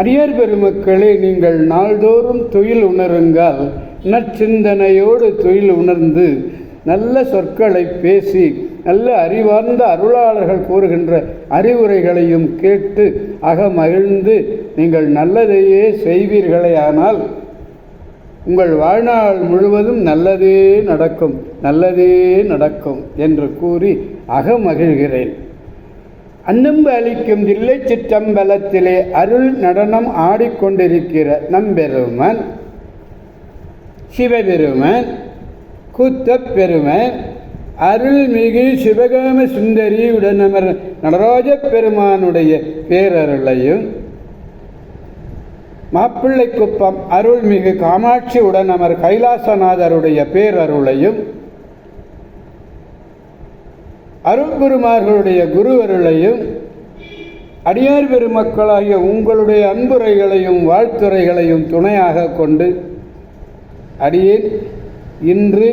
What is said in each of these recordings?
அடியார் பெருமக்களே நீங்கள் நாள்தோறும் தொழில் உணருங்கள். நற்சிந்தனையோடு தொழில் உணர்ந்து நல்ல சொற்களை பேசி நல்ல அறிவார்ந்த அருளாளர்கள் கூறுகின்ற அறிவுரைகளையும் கேட்டு அகமகிழ்ந்து நீங்கள் நல்லதையே செய்வீர்களேயானால் உங்கள் வாழ்நாள் முழுவதும் நல்லதே நடக்கும் நல்லதே நடக்கும் என்று கூறி அகமகிழ்கிறேன். அன்னம்பு அளிக்கும் தில்லை சிற்றம்பலத்திலே அருள் நடனம் ஆடிக்கொண்டிருக்கிற நம்பெருமன் சிவபெருமன் கூத்தப்பெருமன் அருள்மிகு சிவகாம சுந்தரி உடனமர் நடராஜ பெருமானுடைய பேரருளையும் மாப்பிள்ளைக்குப்பம் அருள்மிகு காமாட்சி உடனமர் கைலாசநாதருடைய பேரருளையும் அருள்குருமார்களுடைய குருவருளையும் அடியார் பெருமக்களாகிய உங்களுடைய அன்புரைகளையும் வாழ்த்துரைகளையும் துணையாக கொண்டு அடியேன் இன்று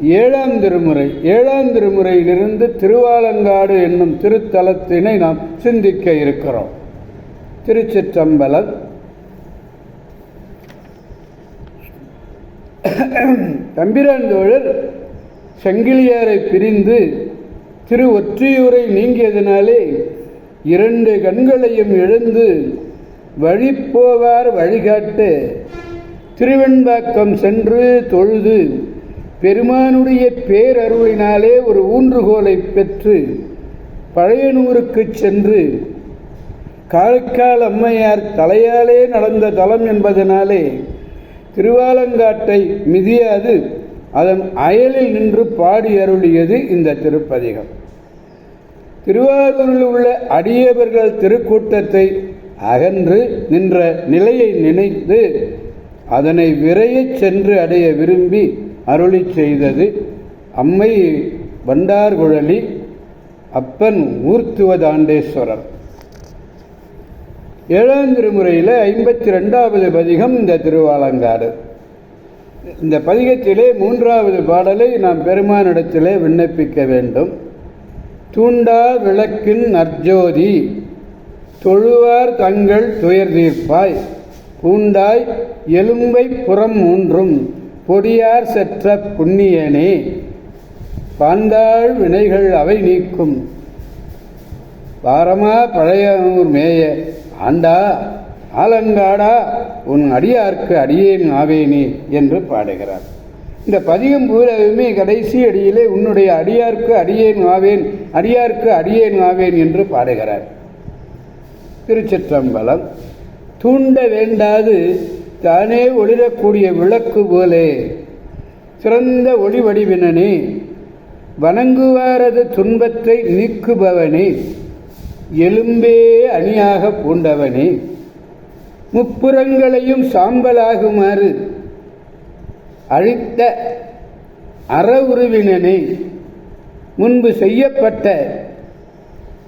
ஏழாம் திருமுறை ஏழாம் திருமுறையிலிருந்து திருவாலங்காடு என்னும் திருத்தலத்தினை நாம் சிந்திக்க இருக்கிறோம். திருச்சிற்றம்பலம். தம்பிராந்தோழர் செங்கிலியாரை பிரிந்து திரு ஒற்றியூரை நீங்கியதினாலே இரண்டு கண்களையும் இழந்து வழிப்போவார் வழிகாட்டு திருவெண்பாக்கம் சென்று தொழுது பெருமானுடைய பேரருளினாலே ஒரு ஊன்றுகோலை பெற்று பழையனூருக்கு சென்று காரைக்கால் அம்மையார் தலையாலே நடந்த தலம் என்பதனாலே திருவாலங்காட்டை மிதியாது அதன் அயலில் நின்று பாடி அருளியது இந்த திருப்பதிகம். திருவாரூரில் உள்ள அடியவர்கள் திருக்கூட்டத்தை அகன்று நின்ற நிலையை நினைத்து அதனை விரையச் சென்று அடைய விரும்பி அருளி செய்தது அம்மை வண்டார்குழலி அப்பன் ஊர்த்துவதாண்டேஸ்வரர். ஏழாம் திருமுறையில் ஐம்பத்தி ரெண்டாவது பதிகம் இந்த திருவாலங்காடு. இந்த பதிகத்திலே மூன்றாவது பாடலை நாம் பெருமானிடத்திலே விண்ணப்பிக்க வேண்டும். தூண்டா விளக்கின் நற்ஜோதி தொழுவார் தங்கள் துயர் தீர்ப்பாய். பூண்டாய் எலும்பை புறம் மூன்றும் பொடியார் செற்ற புண்ணியனே. பாந்தாள் வினைகள் அவை நீக்கும். பாரமா பழையனூர் மேய ஆண்டா ஆலங்காடா உன் அடியார்க்கு அடியேன் ஆவேனே என்று பாடுகிறார். இந்த பதிகம் பூராவுமே கடைசி அடியிலே உன்னுடைய அடியார்க்கு அடியேன் ஆவேன் அடியார்க்கு அடியேன் ஆவேன் என்று பாடுகிறார். திருச்சிற்றம்பலம் தூண்ட வேண்டாது தானே ஒளிரக்கூடிய விளக்கு போலே சிறந்த ஒளி வடிவினனே வணங்குவாரது துன்பத்தை நீக்குபவனே எலும்பே அணியாக பூண்டவனே முப்புறங்களையும் சாம்பலாகுமாறு அழித்த அறவுருவினனை முன்பு செய்யப்பட்ட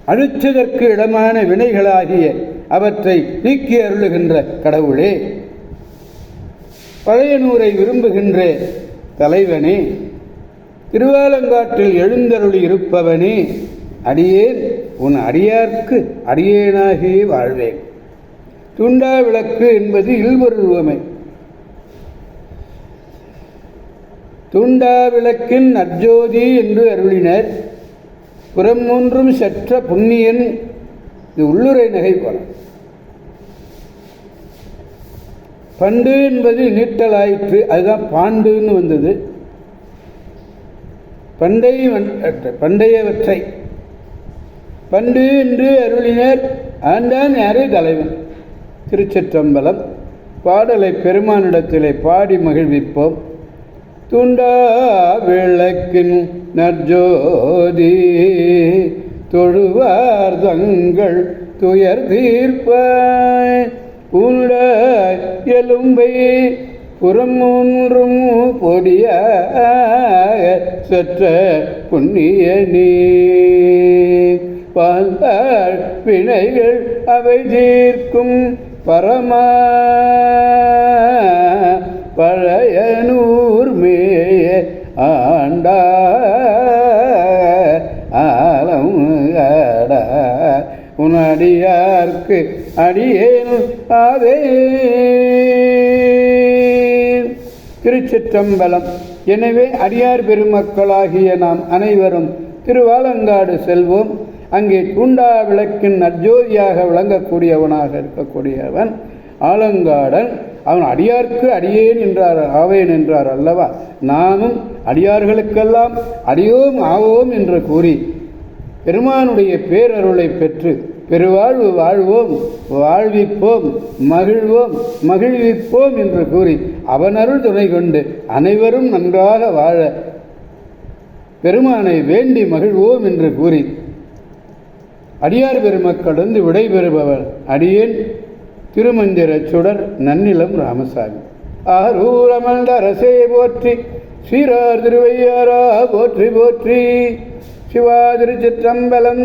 அழுச்சதற்கு இடமான வினைகளாகிய அவற்றை நீக்கி அருளுகின்ற கடவுளே பழையனூரை விரும்புகின்ற தலைவனே திருவாலங்காட்டில் எழுந்தருளி இருப்பவனே அடியேன் உன் அடியார்க்கு அடியேனாகவே வாழ்வேன். துண்டா விளக்கு என்பது இல்வருவமை. தூண்டா விளக்கின் நற்ஜோதி என்று அருளினர். புறம் மூன்றும் சற்ற புண்ணியன் இது உள்ளுரை நகை போல. பண்டு என்பது நீட்டலாயிற்று அதுதான் பாண்டுன்னு வந்தது. பண்டை பண்டையவற்றை. பண்டு என்று அருளினர் ஆண்டான் யாரே தலைவன். திருச்சிற்றம்பலம் பாடலை பெருமானிடத்திலே பாடி மகிழ்விப்போம். துண்டா விளக்கின் நற்ஜோதி தொழுவார் தங்கள் துயர் தீர்ப்பாய். உண்டாய் எலும்பை புறம் ஒன்றும் பொடிய சற்ற புண்ணிய நீ வாழ்ந்தாள் வினைகள் அவை தீர்க்கும் பரமா. அடியேன் ஆவே திருச்சிற்றம்பலம். எனவே அடியார் பெருமக்களாகிய நாம் அனைவரும் திருவாலங்காடு செல்வோம். அங்கே தூண்டா விளக்கின் நற்ஜோதியாக விளங்கக்கூடியவனாக இருக்கக்கூடியவன் ஆலங்காடன். அவன் அடியார்க்கு அடியேன் என்றார் ஆவேன் என்றார் அல்லவா? நாமும் அடியார்களுக்கெல்லாம் அடியோம் ஆவோம் என்று கூறி பெருமானுடைய பேரருளை பெற்று பெருவாழ்வு வாழ்வோம் வாழ்விப்போம் மகிழ்வோம் மகிழ்விப்போம் என்று கூறி அவனருள் துணை கொண்டு அனைவரும் நன்றாக வாழ பெருமானை வேண்டி மகிழ்வோம் என்று கூறி அடியார் பெருமக்களிருந்து விடைபெறுபவர் அடியேன் திருமந்திரச் சுடர் நன்னிலம் ராமசாமி. ஆரூரமந்த அரசே போற்றி ஸ்ரீரார் திருவையாரா போற்றி போற்றி. சிவா திருச்சிற்றம்பலம்.